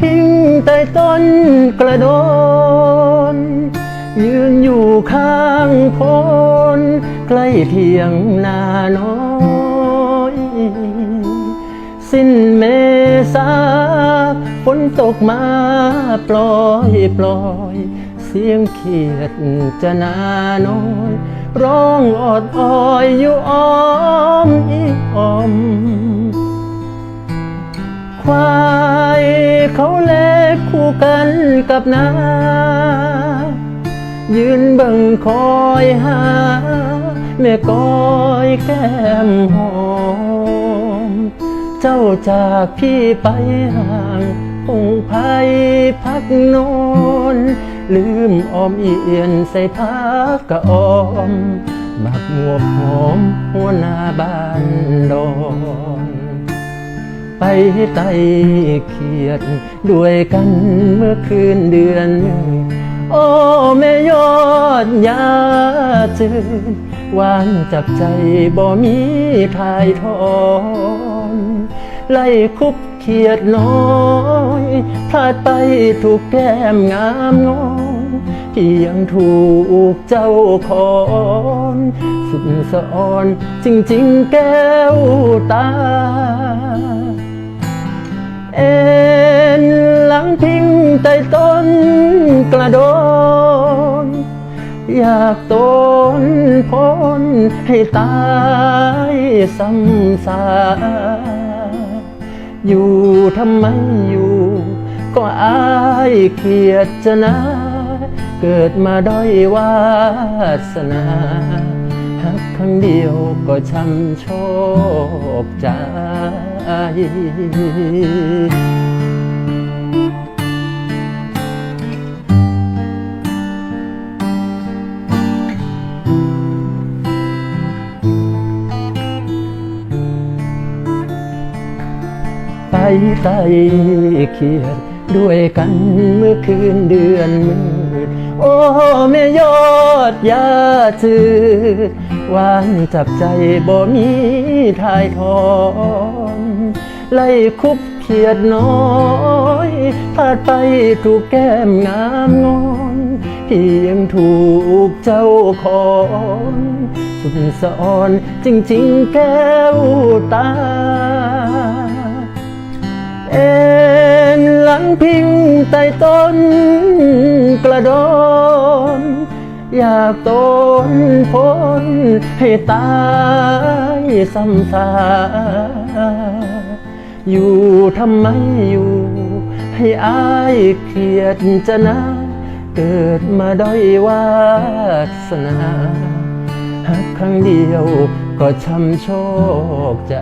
พิงใต้ต้นกระโดน ยืนอยู่ข้างพนใกล้เทียงนาน้อย สิ้นเมษาฝนตกมาปล่อยปล่อย เสียงเขียดจะนาน้อย ร้องออดอ้อยอยู่อ้อมอีอ้อม เขาเล็กคู่กันกับนายืนเบิ่งคอยหา แม่ก้อยแก้มหอม เจ้าจากพี่ไปห่างคงภัยพักนอนลืมออมเอียนใส่พักกะออมบักงวบหอมหัวหน้าบ้านดอน ไปไต่เขียด ด้วยกันเมื่อคืนเดือน โอ้แม่ยอดยาจืนหวานจับใจบ่มีทายทอนไล่คุบเขียดน้อยพลาดไปถูกแก้มงามงอนที่ยังถูกเจ้าคอน สุดสะออนจริง ๆ แก้วตา กระโดน อยากต้นพ้นให้ตายซ้ำซาอยู่ทำไมอยู่ ก็อายเขียดจะนะ เกิดมาด้อยวาสนาหักครั้งเดียวก็ช้ำโชคใจ ไปไตเขียดด้วยกันเมื่อคืนเดือนมืดโอ้แม่ยอดยาจืดวานจับใจบ่มีทายทอนไล่คุบเขียดน้อยพาดไปถูกแก้มงามงอนเพียงถูกเจ้าคอนสุดสะออนจริงๆแก้วตา เอ็นหลังพิงใต้ต้นกระโดน อยากต้นพ้นให้ตายซ้ำซาอยู่ทำไมอยู่ ให้อายเขียดจะนะ เกิดมาด้อยวาสนาหักครั้งเดียว ก็ช้ำโชคใจ